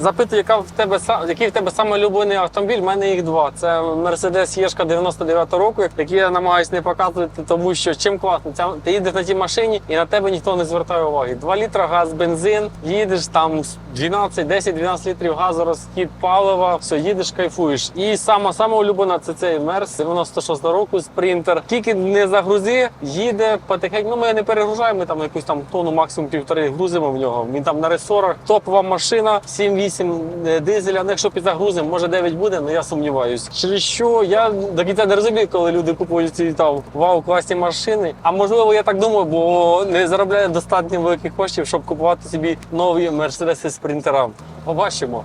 Запитую, яка в тебе який в тебе улюблений автомобіль? У мене їх два. Це Mercedes Єшка 99 року, який я намагаюся не показувати, тому що чим класно, ця ти їдеш на тій машині і на тебе ніхто не звертає уваги. 2 літра газ, бензин, їдеш там 12, 10-12 літрів газу, розхід палива, все, їдеш, кайфуєш. І сама сама це цей Мерс 96 року спринтер. Тільки не загрузи, їде потихеньку. Ну ми не перегружаємо, ми там якусь там тонну, максимум півтори грузимо в нього. Він там на ресорах. Топова машина, 7-8 дизеля. Ну, якщо підзагрузимо, може 9 буде, але я сумніваюсь. Через що я до кінця не розумію, коли люди купують ці там вау, класні машини. А можливо, я так думаю, бо не заробляю достатньо великих коштів, щоб купувати собі нові мерседеси спринтера. Побачимо.